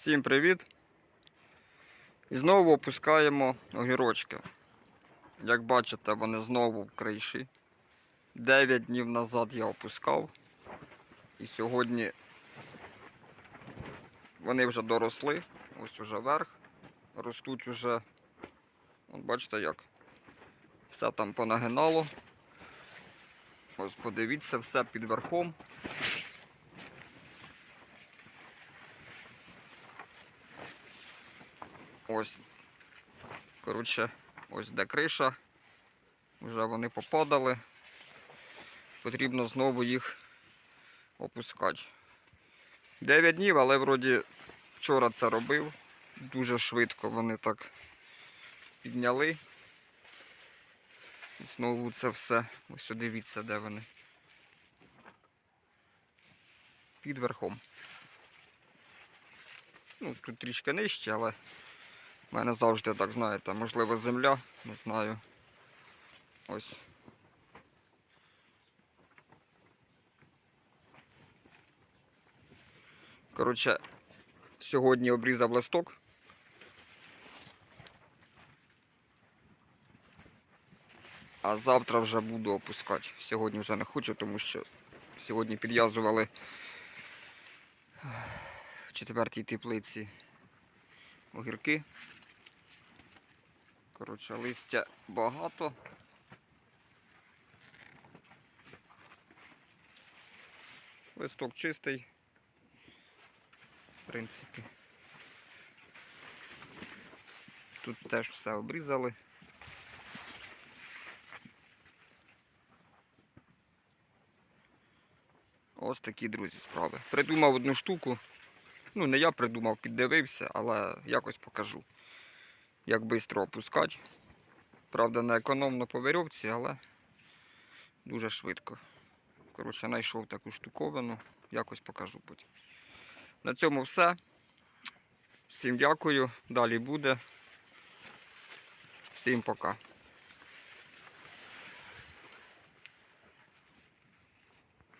Всім привіт! І знову опускаємо огірочки. Як бачите, вони знову в криші. 9 днів назад я опускав. І сьогодні вони вже доросли. Ось уже верх. Ростуть уже. От бачите як. Все там понагинало. Ось подивіться, все під верхом. Ось. Коротше, ось де криша. Вже вони попадали. Потрібно знову їх опускати. 9 днів, але вроді вчора це робив. Дуже швидко вони так підняли. І знову це все. Ось дивіться, де вони. Під верхом. Ну, тут трішки нижче, але у мене завжди так, знаєте, можливо земля, не знаю. Ось. Коротше, сьогодні обрізав листок. А завтра вже буду опускати. Сьогодні вже не хочу, тому що сьогодні підв'язували в четвертій теплиці огірки. Коротше, листя багато. Листок чистий. В принципі. Тут теж все обрізали. Ось такі, друзі, справи. Придумав одну штуку. Ну, не я придумав, піддивився, але якось покажу. Як швидко опускати. Правда, не економно по веревці, але дуже швидко. Коротше, знайшов таку штуковину, якось покажу потім. На цьому все. Всім дякую. Далі буде. Всім пока.